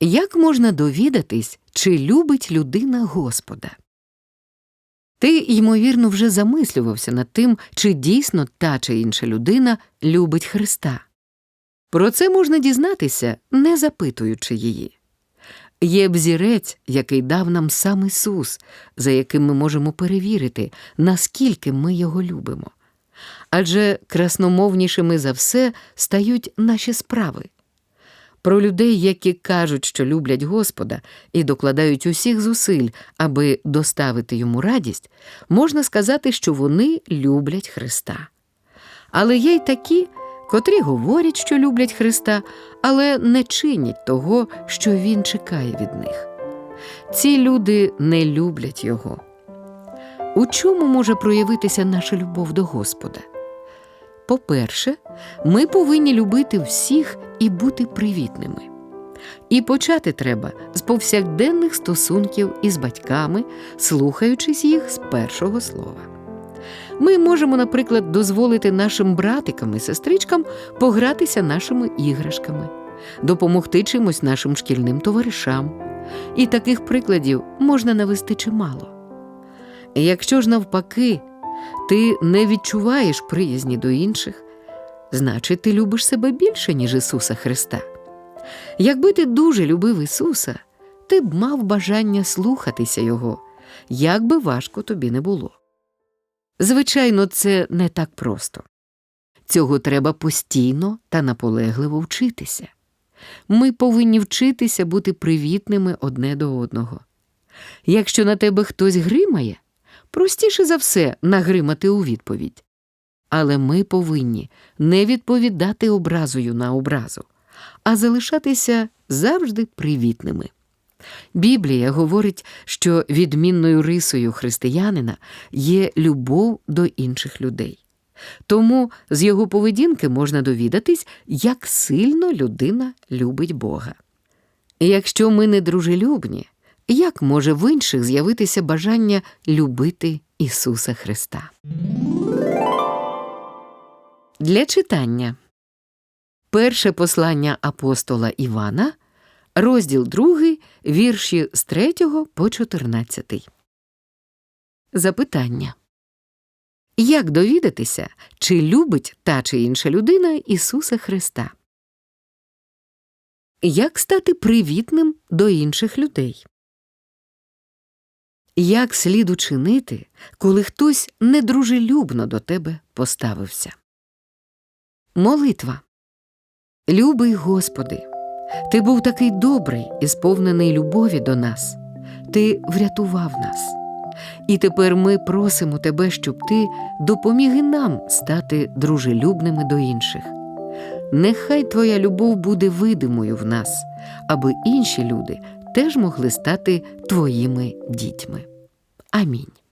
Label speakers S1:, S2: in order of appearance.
S1: Як можна довідатись, чи любить людина Господа? Ти, ймовірно, вже замислювався над тим, чи дійсно та чи інша людина любить Христа. Про це можна дізнатися, не запитуючи її. Є взірець, який дав нам сам Ісус, за яким ми можемо перевірити, наскільки ми його любимо. Адже красномовнішими за все стають наші справи. Про людей, які кажуть, що люблять Господа і докладають усіх зусиль, аби доставити йому радість, можна сказати, що вони люблять Христа. Але є й такі, котрі говорять, що люблять Христа, але не чинять того, що Він чекає від них. Ці люди не люблять Його. У чому може проявитися наша любов до Господа? По-перше, ми повинні любити всіх і бути привітними. І почати треба з повсякденних стосунків із батьками, слухаючись їх з першого слова. Ми можемо, наприклад, дозволити нашим братикам і сестричкам погратися нашими іграшками, допомогти чимось нашим шкільним товаришам. І таких прикладів можна навести чимало. Якщо ж навпаки, ти не відчуваєш приязні до інших, значить, ти любиш себе більше, ніж Ісуса Христа. Якби ти дуже любив Ісуса, ти б мав бажання слухатися Його, як би важко тобі не було. Звичайно, це не так просто. Цього треба постійно та наполегливо вчитися. Ми повинні вчитися бути привітними одне до одного. Якщо на тебе хтось гримає, простіше за все нагримати у відповідь. Але ми повинні не відповідати образою на образу, а залишатися завжди привітними. Біблія говорить, що відмінною рисою християнина є любов до інших людей. Тому з його поведінки можна довідатись, як сильно людина любить Бога. Якщо ми не дружелюбні, як може в інших з'явитися бажання любити Ісуса Христа? Для читання Перше послання апостола Івана, розділ 2, вірші з 3 по 14. Запитання Як довідатися, чи любить та чи інша людина Ісуса Христа? Як стати привітним до інших людей? Як слід учинити, коли хтось недружелюбно до тебе поставився? Молитва. Любий Господи, Ти був такий добрий і сповнений любові до нас. Ти врятував нас. І тепер ми просимо Тебе, щоб Ти допоміг і нам стати дружелюбними до інших. Нехай Твоя любов буде видимою в нас, аби інші люди теж могли стати Твоїми дітьми. Амінь.